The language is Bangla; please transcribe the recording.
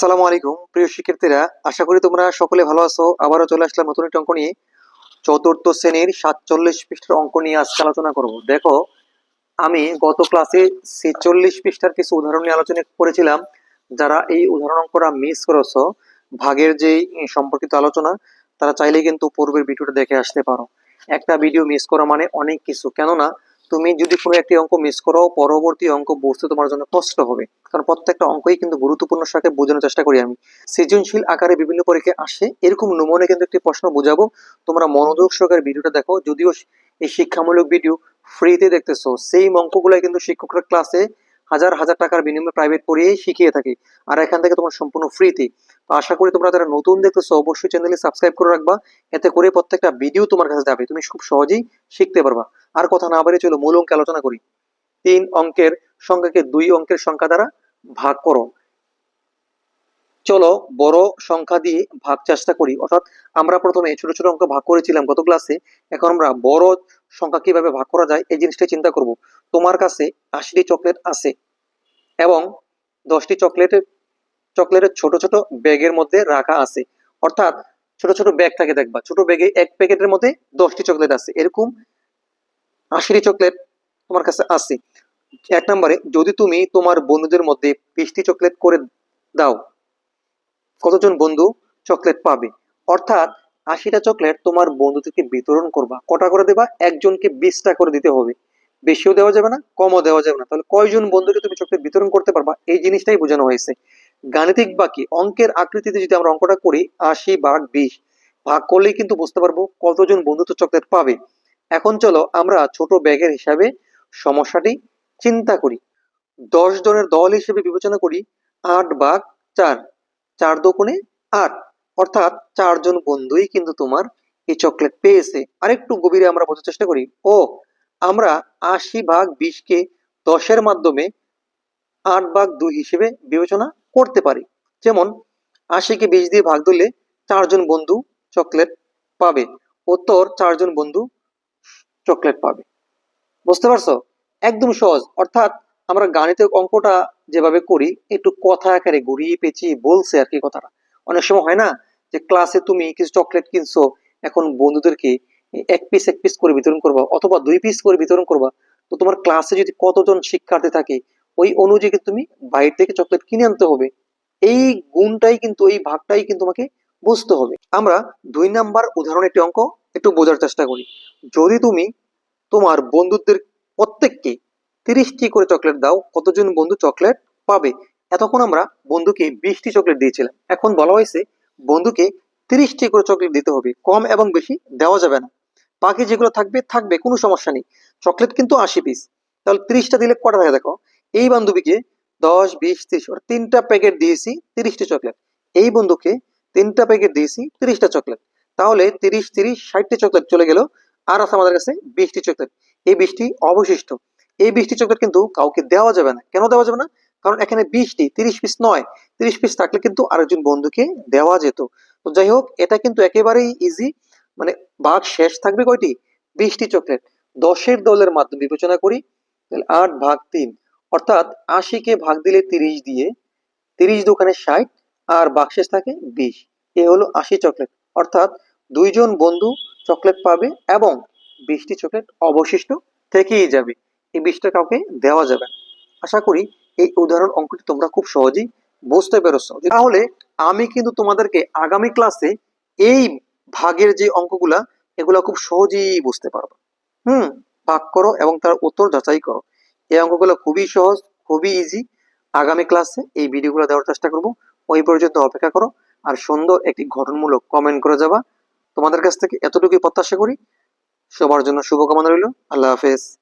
আসসালামু আলাইকুম। প্রিয় শিক্ষার্থীরা, আশা করি তোমরা সকলে ভালো আছো। আবারও চলে আসলাম নতুন একটি অঙ্ক নিয়ে। চতুর্থ শ্রেণির সাতচল্লিশ পৃষ্ঠার অঙ্ক নিয়ে আজকে আলোচনা করব। দেখো, আমি গত ক্লাসে ছেচল্লিশ পৃষ্ঠার কিছু উদাহরণ নিয়ে আলোচনা করেছিলাম। যারা এই উদাহরণ অঙ্কটা মিস করেছ, ভাগের যে সম্পর্কিত আলোচনা, তারা চাইলে কিন্তু পূর্বের ভিডিওটা দেখে আসতে পারো। একটা ভিডিও মিস করা মানে অনেক কিছু। কেননা তুমি যদি কোনো একটি অঙ্ক মিস করো, পরবর্তী অঙ্ক বুঝতে তোমার জন্য কষ্ট হবে। কারণ প্রত্যেকটা অঙ্কই কিন্তু গুরুত্বপূর্ণ সাথে বোঝানোর চেষ্টা করি আমি। সৃজনশীল আকারে বিভিন্ন পরীক্ষায় আসে, এরকম নমুনে কিন্তু একটি প্রশ্ন বোঝাবো। তোমরা মনোযোগ সহকারে ভিডিওটা দেখো, যদিও এই শিক্ষামূলক ভিডিও ফ্রিতে দেখতেছো সেই অঙ্কগুলাই কিন্তু শিক্ষকরা ক্লাসে হাজার হাজার টাকার বিনিময়ে প্রাইভেট পড়িয়েই শিখিয়ে থাকে। আর এখান থেকে তোমার সম্পূর্ণ ফ্রিতে তো আশা করি তোমরা যারা নতুন দেখতেছো, অবশ্যই চ্যানেলে সাবস্ক্রাইব করে রাখবা। এতে করে প্রত্যেকটা ভিডিও তোমার কাছে যাবে। তুমি খুব সহজেই শিখতে পারবা। আর কথা না বাড়িয়ে চলো, মূল অঙ্কে আলোচনা করি। তিন অঙ্কের সংখ্যাকে দুই অঙ্কের সংখ্যা দ্বারা ভাগ করো। চলো বড় সংখ্যা দিয়ে ভাগ চেষ্টা করি। অর্থাৎ আমরা প্রথমে ছোট ছোট অঙ্ক ভাগ করেছিলাম গত ক্লাসে এখন আমরা বড় সংখ্যা কীভাবে ভাগ করা যায়, এই জিনিসটাই চিন্তা করব। তোমার কাছে আশিটি চকলেট আছে এবং দশটি চকলেটের চকলেটের ছোট ছোট ব্যাগের মধ্যে রাখা আছে। অর্থাৎ ছোট ছোট ব্যাগ থাকে দেখবা, ছোট ব্যাগে এক প্যাকেটের মধ্যে দশটি চকলেট আছে। এরকম আশিটি চকলেট তোমার কাছে আছে। এক নম্বরে, যদি তুমি তোমার বন্ধুদের মধ্যে বিশটি চকলেট করে দাও, কতজন বন্ধু চকলেট পাবে? অর্থাৎ আশিটা চকলেট তোমার বন্ধুদেরকে বিতরণ করবা। কটা করে দেবা? একজনকে বিশটা করে দিতে হবে। বেশিও দেওয়া যাবে না, কমও দেওয়া যাবে না। তাহলে কয়জন বন্ধুকে তুমি চকলেট বিতরণ করতে পারবা? এই জিনিসটাই বোঝানো হয়েছে। গাণিতিক বাকি অঙ্কের আকৃতিতে যদি আমরা অঙ্কটা করি, আশি ভাগ বিশ, ভাগ করলেই কিন্তু বুঝতে পারব কতজন বন্ধু তো চকলেট পাবে। এখন চলো আমরা ছোট ব্যাগের হিসাবে সমস্যাটি চিন্তা করি। দশ জনের দল হিসেবে বিবেচনা করি, আট ভাগ চার চার দোকানে আট। অর্থাৎ চারজন বন্ধুই কিন্তু তোমার এই চকলেট পেয়েছে। আরেকটু গভীরে আমরা বোঝার চেষ্টা করি, ও, আমরা আশি ভাগ বিশকে দশের মাধ্যমে আট ভাগ দুই হিসেবে বিবেচনা করতে পারি। যেমন আশিকে বিশ দিয়ে ভাগ দিলে চারজন বন্ধু চকলেট পাবে, উত্তর চারজন বন্ধু চকলেট পাবে। বুঝতে পারছ? একদম সহজ। অর্থাৎ আমরা গাণিতিক অঙ্কটা যেভাবে করি, একটু কথা আকারে ঘুরিয়ে পেঁচিয়ে বলছে আর কি কথাটা। অনেক সময় হয় না? যে ক্লাসে তুমি কিছু চকলেট কিনছো, এখন বন্ধুদেরকে এক পিস এক পিস করে বিতরণ করবা অথবা দুই পিস করে বিতরণ করবা, তো তোমার ক্লাসে যদি কতজন শিক্ষার্থী থাকে, ওই অনুযায়ী তুমি বাইরে থেকে চকলেট কিনে আনতে হবে। এই গুণটাই কিন্তু, এই ভাগটাই কিন্তু তোমাকে বুঝতে হবে। আমরা দুই নাম্বার উদাহরণ একটি অঙ্ক একটু বোঝার চেষ্টা করি। যদি তুমি তোমার বন্ধুদের প্রত্যেককে তিরিশটি করে চকলেট দাও, কতজন বন্ধু চকলেট পাবে? এতক্ষণ আমরা বন্ধুকে বিশটি চকলেট দিয়েছিলাম। এখন বলা হয়েছে বন্ধুকে তিরিশটি করে চকলেট দিতে হবে। কম এবং বেশি দেওয়া যাবে না। বাকি যেগুলো থাকবে থাকবে, কোনো সমস্যা নেই। চকলেট কিন্তু আশি পিস তাহলে তিরিশটা দিলে কটা থাকে দেখো? এই বান্ধবীকে দশ, বিশ, তিরিশ, ওর তিনটা প্যাকেট দিয়েছি তিরিশটি চকলেট এই বন্ধুকে তিনটা প্যাকেট দিয়েছি তিরিশটা চকলেট তাহলে তিরিশ তিরিশ, ষাটটি চকলেট চলে গেল। আর আছে আমাদের কাছে বিশটি চকলেট এই বিশটি অবশিষ্ট। এই বিশটি চকলেট কিন্তু কাউকে দেওয়া যাবে না। কেন দেওয়া যাবে না? কারণ এখানে বিশটি তিরিশ পিস নয়। তিরিশ পিস থাকলে কিন্তু আরেকজন বন্ধুকে দেওয়া যেত। তো যাই হোক, এটা কিন্তু একেবারেই ইজি মানে ভাগ শেষ থাকবে কয়টি? বিশটি চকলেট। দশের দলের মাধ্যমে বিবেচনা করি আট ভাগ তিন। অর্থাৎ আশিকে ভাগ দিলে তিরিশ দিয়ে, তিরিশ দোকানে ষাট, আর বাক্সেস থাকে বিশ। এ হলো আশি চকলেট। অর্থাৎ দুইজন বন্ধু চকলেট পাবে এবং বিশটি চকলেট অবশিষ্ট থেকেই যাবে। এই বিষটা কাউকে দেওয়া যাবে আশা করি এই উদাহরণ অঙ্কটি তোমরা খুব সহজেই বুঝতে পেরেছ। তাহলে আমি কিন্তু তোমাদেরকে আগামী ক্লাসে এই ভাগের যে অঙ্কগুলা, এগুলা খুব সহজেই বুঝতে পারবে। হুম, ভাগ করো এবং তার উত্তর যাচাই করো। এই অঙ্কগুলো খুবই সহজ, খুবই ইজি আগামী ক্লাসে এই ভিডিওগুলো দেওয়ার চেষ্টা করব। ওই পর্যন্ত অপেক্ষা করো আর সুন্দর একটি গঠনমূলক কমেন্ট করে যাবা। তোমাদের কাছ থেকে এতটুকুই প্রত্যাশা করি। সবার জন্য শুভকামনা রইল। আল্লাহ হাফেজ।